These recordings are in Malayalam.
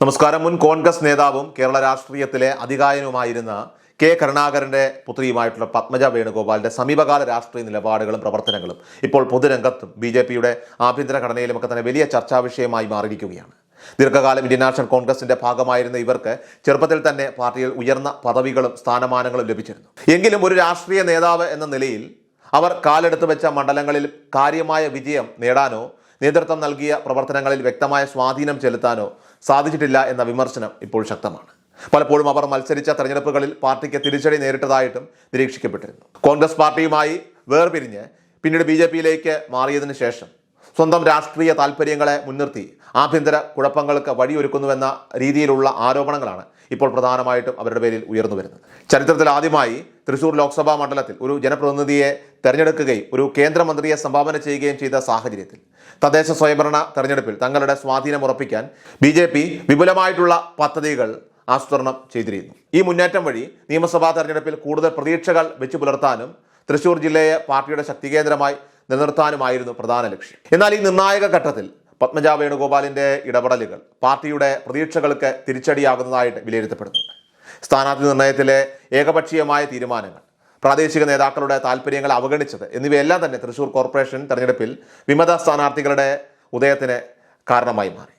നമസ്കാരം. മുൻ കോൺഗ്രസ് നേതാവും കേരള രാഷ്ട്രീയത്തിലെ അധികായനുമായിരുന്ന കെ കരുണാകരന്റെ പുത്രിയുമായിട്ടുള്ള പത്മജ വേണുഗോപാലിന്റെ സമീപകാല രാഷ്ട്രീയ നിലപാടുകളും പ്രവർത്തനങ്ങളും ഇപ്പോൾ പൊതുരംഗത്തും ബി ജെ പിയുടെ ആഭ്യന്തര ഘടനയിലുമൊക്കെ തന്നെ വലിയ ചർച്ചാ വിഷയമായി മാറിയിരിക്കുകയാണ്. ദീർഘകാലം ഇന്ത്യൻ നാഷണൽ കോൺഗ്രസിന്റെ ഭാഗമായിരുന്ന ഇവർക്ക് ചെറുപ്പത്തിൽ തന്നെ പാർട്ടിയിൽ ഉയർന്ന പദവികളും സ്ഥാനമാനങ്ങളും ലഭിച്ചിരുന്നു. എങ്കിലും ഒരു രാഷ്ട്രീയ നേതാവ് എന്ന നിലയിൽ അവർ കാലെടുത്തു വെച്ച മണ്ഡലങ്ങളിൽ കാര്യമായ വിജയം നേടാനോ നേതൃത്വം നൽകിയ പ്രവർത്തനങ്ങളിൽ വ്യക്തമായ സ്വാധീനം ചെലുത്താനോ സാധിച്ചിട്ടില്ല എന്ന വിമർശനം ഇപ്പോൾ ശക്തമാണ്. പലപ്പോഴും അവർ മത്സരിച്ച തെരഞ്ഞെടുപ്പുകളിൽ പാർട്ടിക്ക് തിരിച്ചടി നേരിട്ടതായിട്ടും നിരീക്ഷിക്കപ്പെട്ടിരുന്നു. കോൺഗ്രസ് പാർട്ടിയുമായി വേർപിരിഞ്ഞ് പിന്നീട് ബി ജെ പിയിലേക്ക് മാറിയതിനു ശേഷം സ്വന്തം രാഷ്ട്രീയ താല്പര്യങ്ങളെ മുൻനിർത്തി ആഭ്യന്തര കുഴപ്പങ്ങൾക്ക് വഴിയൊരുക്കുന്നുവെന്ന രീതിയിലുള്ള ആരോപണങ്ങളാണ് ഇപ്പോൾ പ്രധാനമായിട്ടും അവരുടെ പേരിൽ ഉയർന്നു വരുന്നത്. ചരിത്രത്തിൽ ആദ്യമായി തൃശൂർ ലോക്സഭാ മണ്ഡലത്തിൽ ഒരു ജനപ്രതിനിധിയെ തെരഞ്ഞെടുക്കുകയും ഒരു കേന്ദ്രമന്ത്രിയെ സംഭാവന ചെയ്യുകയും ചെയ്ത സാഹചര്യത്തിൽ. തദ്ദേശ സ്വയംഭരണ തെരഞ്ഞെടുപ്പിൽ തങ്ങളുടെ സ്വാധീനം ഉറപ്പിക്കാൻ ബി ജെ പി വിപുലമായിട്ടുള്ള പദ്ധതികൾ ആസൂത്രണം ചെയ്തിരുന്നു. ഈ മുന്നേറ്റം വഴി നിയമസഭാ തെരഞ്ഞെടുപ്പിൽ കൂടുതൽ പ്രതീക്ഷകൾ വെച്ചു പുലർത്താനും തൃശൂർ ജില്ലയെ പാർട്ടിയുടെ ശക്തി കേന്ദ്രമായി നിലനിർത്താനുമായിരുന്നു പ്രധാന ലക്ഷ്യം. എന്നാൽ ഈ നിർണായക ഘട്ടത്തിൽ പത്മജ വേണുഗോപാലിന്റെ ഇടപെടലുകൾ പാർട്ടിയുടെ പ്രതീക്ഷകൾക്ക് തിരിച്ചടിയാകുന്നതായിട്ട് വിലയിരുത്തപ്പെടുന്നുണ്ട്. സ്ഥാനാർത്ഥി നിർണയത്തിലെ ഏകപക്ഷീയമായ തീരുമാനങ്ങൾ പ്രാദേശിക നേതാക്കളുടെ താല്പര്യങ്ങൾ അവഗണിച്ചത് എന്നിവയെല്ലാം തന്നെ തൃശൂർ കോർപ്പറേഷൻ തെരഞ്ഞെടുപ്പിൽ വിമത സ്ഥാനാർത്ഥികളുടെ ഉദയത്തിന് കാരണമായി മാറി.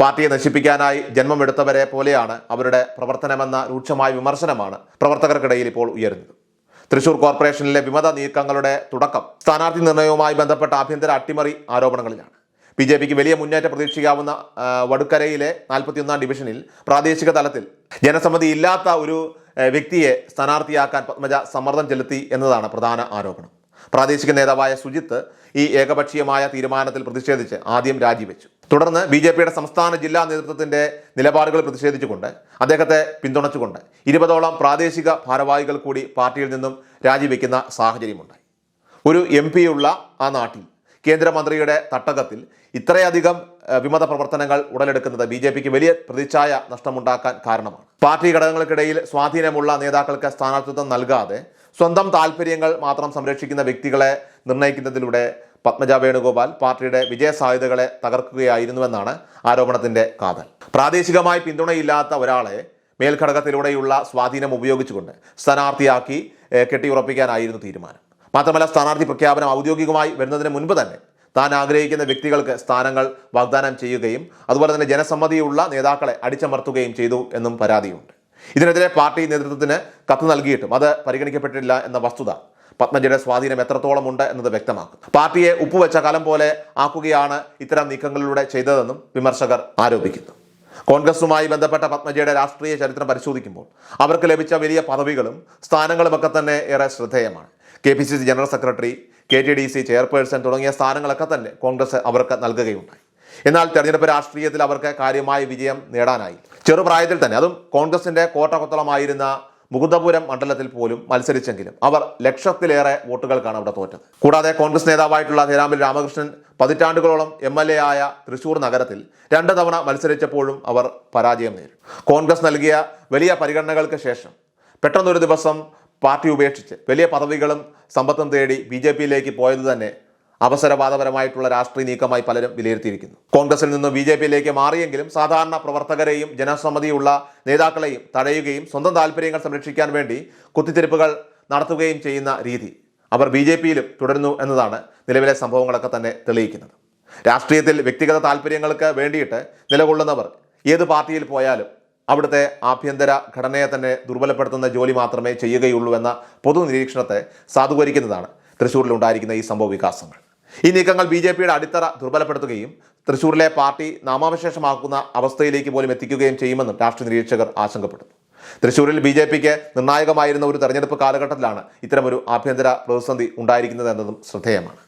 പാർട്ടിയെ നശിപ്പിക്കാനായി ജന്മമെടുത്തവരെ പോലെയാണ് അവരുടെ പ്രവർത്തനമെന്ന രൂക്ഷമായ വിമർശനമാണ് പ്രവർത്തകർക്കിടയിൽ ഇപ്പോൾ ഉയരുന്നത്. തൃശൂർ കോർപ്പറേഷനിലെ വിമത നീക്കങ്ങളുടെ തുടക്കം. സ്ഥാനാർത്ഥി നിർണയവുമായി ബന്ധപ്പെട്ട ആഭ്യന്തര അട്ടിമറി ആരോപണങ്ങളിലാണ്. ബി ജെ പിക്ക് വലിയ മുന്നേറ്റം പ്രതീക്ഷിക്കാവുന്ന വടുക്കരയിലെ നാൽപ്പത്തിയൊന്നാം ഡിവിഷനിൽ പ്രാദേശിക തലത്തിൽ ജനസമ്മതി ഇല്ലാത്ത ഒരു വ്യക്തിയെ സ്ഥാനാർത്ഥിയാക്കാൻ പത്മജ സമ്മർദ്ദം ചെലുത്തി എന്നതാണ് പ്രധാന ആരോപണം. പ്രാദേശിക നേതാവായ സുജിത്ത് ഈ ഏകപക്ഷീയമായ തീരുമാനത്തിൽ പ്രതിഷേധിച്ച് ആദ്യം രാജിവെച്ചു. തുടർന്ന് ബി ജെ പിയുടെ സംസ്ഥാന ജില്ലാ നേതൃത്വത്തിന്റെ നിലപാടുകൾ പ്രതിഷേധിച്ചുകൊണ്ട് അദ്ദേഹത്തെ പിന്തുണച്ചുകൊണ്ട് ഇരുപതോളം പ്രാദേശിക ഭാരവാഹികൾ കൂടി പാർട്ടിയിൽ നിന്നും രാജിവെക്കുന്ന സാഹചര്യമുണ്ടായി. ഒരു എം ഉള്ള ആ നാട്ടിൽ കേന്ദ്രമന്ത്രിയുടെ തട്ടകത്തിൽ ഇത്രയധികം വിമത പ്രവർത്തനങ്ങൾ ഉടലെടുക്കുന്നത് ബി ജെ പിക്ക് വലിയ പ്രതിച്ഛായ നഷ്ടമുണ്ടാക്കാൻ കാരണമാണ്. പാർട്ടി ഘടകങ്ങൾക്കിടയിൽ സ്വാധീനമുള്ള നേതാക്കൾക്ക് സ്ഥാനാർത്ഥിത്വം നൽകാതെ സ്വന്തം താല്പര്യങ്ങൾ മാത്രം സംരക്ഷിക്കുന്ന വ്യക്തികളെ നിർണയിക്കുന്നതിലൂടെ പത്മജ വേണുഗോപാൽ പാർട്ടിയുടെ വിജയ സാധ്യതകളെ തകർക്കുകയായിരുന്നുവെന്നാണ് ആരോപണത്തിന്റെ കാതൽ. പ്രാദേശികമായി പിന്തുണയില്ലാത്ത ഒരാളെ മേൽഘടകത്തിലൂടെയുള്ള സ്വാധീനം ഉപയോഗിച്ചുകൊണ്ട് സ്ഥാനാർത്ഥിയാക്കി കെട്ടിയുറപ്പിക്കാനായിരുന്നു തീരുമാനം. മാത്രമല്ല സ്ഥാനാർത്ഥി പ്രഖ്യാപനം ഔദ്യോഗികമായി വരുന്നതിന് മുൻപ് തന്നെ താൻ ആഗ്രഹിക്കുന്ന വ്യക്തികൾക്ക് സ്ഥാനങ്ങൾ വാഗ്ദാനം ചെയ്യുകയും അതുപോലെ തന്നെ ജനസമ്മതിയുള്ള നേതാക്കളെ അടിച്ചമർത്തുകയും ചെയ്തു എന്നും പരാതിയുണ്ട്. ഇതിനെതിരെ പാർട്ടി നേതൃത്വത്തിന് കത്ത് നൽകിയിട്ടും അത് പരിഗണിക്കപ്പെട്ടില്ല എന്ന വസ്തുത പത്മജയുടെ സ്വാധീനം എത്രത്തോളം ഉണ്ട് എന്നത് വ്യക്തമാക്കും പാർട്ടിയെ ഉപ്പുവെച്ച കലം പോലെ ആക്കുകയാണ് ഇത്തരം നീക്കങ്ങളിലൂടെ ചെയ്തതെന്നും വിമർശകർ ആരോപിക്കുന്നു. കോൺഗ്രസുമായി ബന്ധപ്പെട്ട പത്മജയുടെ രാഷ്ട്രീയ ചരിത്രം പരിശോധിക്കുമ്പോൾ അവർക്ക് ലഭിച്ച വലിയ പദവികളും സ്ഥാനങ്ങളുമൊക്കെ തന്നെ ഏറെ ശ്രദ്ധേയമാണ്. K P C C general secretary K T D C chairperson തുടങ്ങിയ സ്ഥാനങ്ങളൊക്കെ തന്നെ കോൺഗ്രസ് അവർക്ക് നൽകുകയുണ്ടായി. എന്നാൽ തെരഞ്ഞെടുപ്പ് രാഷ്ട്രീയത്തിൽ അവർക്ക് കാര്യമായ വിജയം നേടാനായി ചെറുപ്രായത്തിൽ തന്നെ അതും കോൺഗ്രസിന്റെ കോട്ടകൊത്തളമായിരുന്ന മുകുന്ദപുരം മണ്ഡലത്തിൽ പോലും മത്സരിച്ചെങ്കിലും അവർ ലക്ഷത്തിലേറെ വോട്ടുകൾക്കാണ് അവിടെ തോറ്റത്. കൂടാതെ കോൺഗ്രസ് നേതാവായിട്ടുള്ള ധീരാമ്പിൽ രാമകൃഷ്ണൻ പതിറ്റാണ്ടുകളോളം എം എൽ എ ആയ തൃശൂർ നഗരത്തിൽ രണ്ട് തവണ മത്സരിച്ചപ്പോഴും അവർ പരാജയം നേരിട്ടു കോൺഗ്രസ് നൽകിയ വലിയ പരിഗണനകൾക്ക് ശേഷം പെട്ടെന്നൊരു ദിവസം പാർട്ടി ഉപേക്ഷിച്ച് വലിയ പദവികളും സമ്പത്തും തേടി ബി ജെ പിയിലേക്ക് പോയത് തന്നെ അവസരവാദപരമായിട്ടുള്ള രാഷ്ട്രീയ നീക്കമായി പലരും വിലയിരുത്തിയിരിക്കുന്നു. കോൺഗ്രസിൽ നിന്നും ബി ജെ പിയിലേക്ക് മാറിയെങ്കിലും സാധാരണ പ്രവർത്തകരെയും ജനസമ്മതിയുള്ള നേതാക്കളെയും തടയുകയും സ്വന്തം താല്പര്യങ്ങൾ സംരക്ഷിക്കാൻ വേണ്ടി കുത്തിത്തിരിപ്പുകൾ നടത്തുകയും ചെയ്യുന്ന രീതി അവർ ബി ജെ പിയിലും തുടരുന്നു എന്നതാണ് നിലവിലെ സംഭവങ്ങളൊക്കെ തന്നെ തെളിയിക്കുന്നത്. രാഷ്ട്രീയത്തിൽ വ്യക്തിഗത താല്പര്യങ്ങൾക്ക് വേണ്ടിയിട്ട് നിലകൊള്ളുന്നവർ ഏത് പാർട്ടിയിൽ പോയാലും അവിടുത്തെ ആഭ്യന്തര ഘടനയെ തന്നെ ദുർബലപ്പെടുത്തുന്ന ജോലി മാത്രമേ ചെയ്യുകയുള്ളൂ എന്ന പൊതു നിരീക്ഷണത്തെ സാധൂകരിക്കുന്നതാണ് തൃശ്ശൂരിൽ ഉണ്ടായിരിക്കുന്ന ഈ സംഭവ വികാസങ്ങൾ. ഈ നീക്കങ്ങൾ ബി ജെ പിയുടെ അടിത്തറ ദുർബലപ്പെടുത്തുകയും തൃശൂരിലെ പാർട്ടി നാമാവശേഷമാക്കുന്ന അവസ്ഥയിലേക്ക് പോലും എത്തിക്കുകയും ചെയ്യുമെന്നും രാഷ്ട്രീയ നിരീക്ഷകർ ആശങ്കപ്പെടുന്നു. തൃശൂരിൽ ബി ജെ പിക്ക് നിർണായകമായിരുന്ന ഒരു തെരഞ്ഞെടുപ്പ് കാലഘട്ടത്തിലാണ് ഇത്തരമൊരു ആഭ്യന്തര പ്രതിസന്ധി ഉണ്ടായിരിക്കുന്നത് എന്നതും ശ്രദ്ധേയമാണ്.